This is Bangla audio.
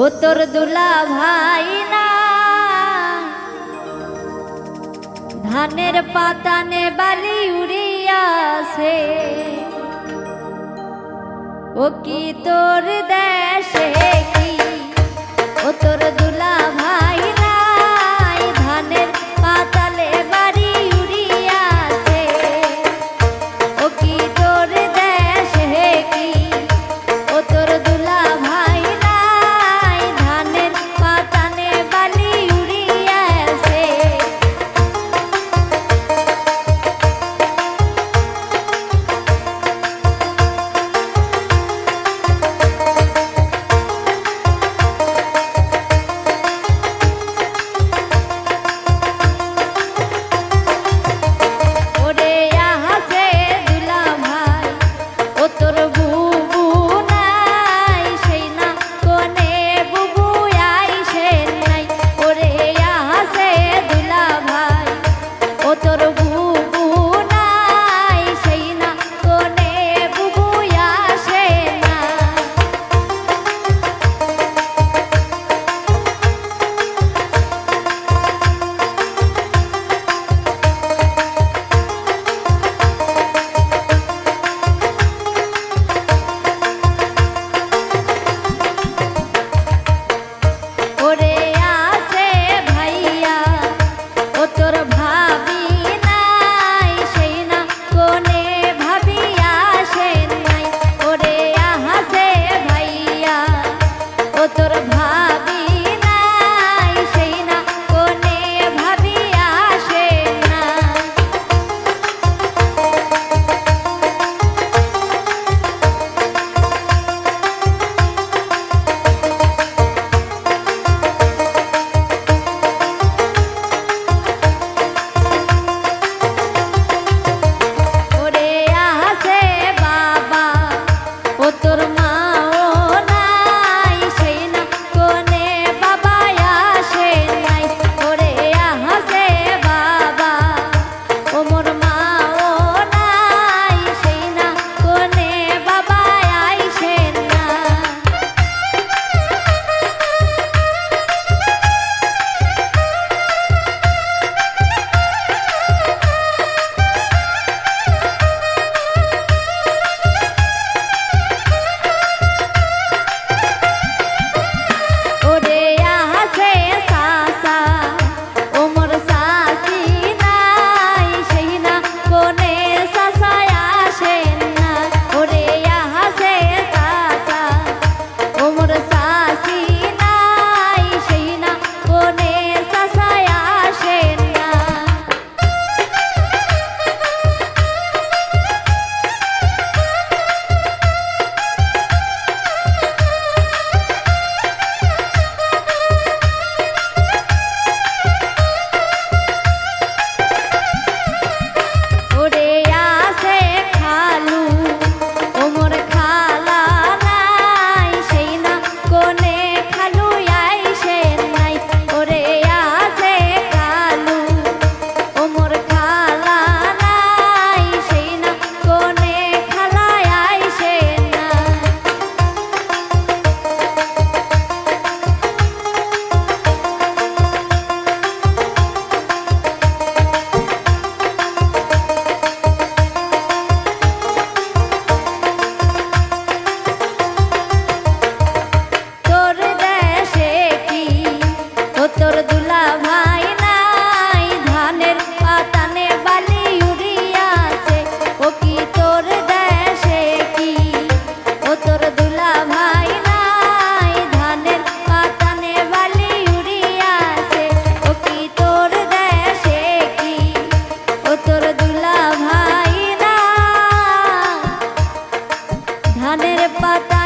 ও তোর দুলা ভাই না। ধানের পাতানে বালি উড়িয়াছে। ও কি তোর দেশে তোর বুক ஒரு ধানের পাতা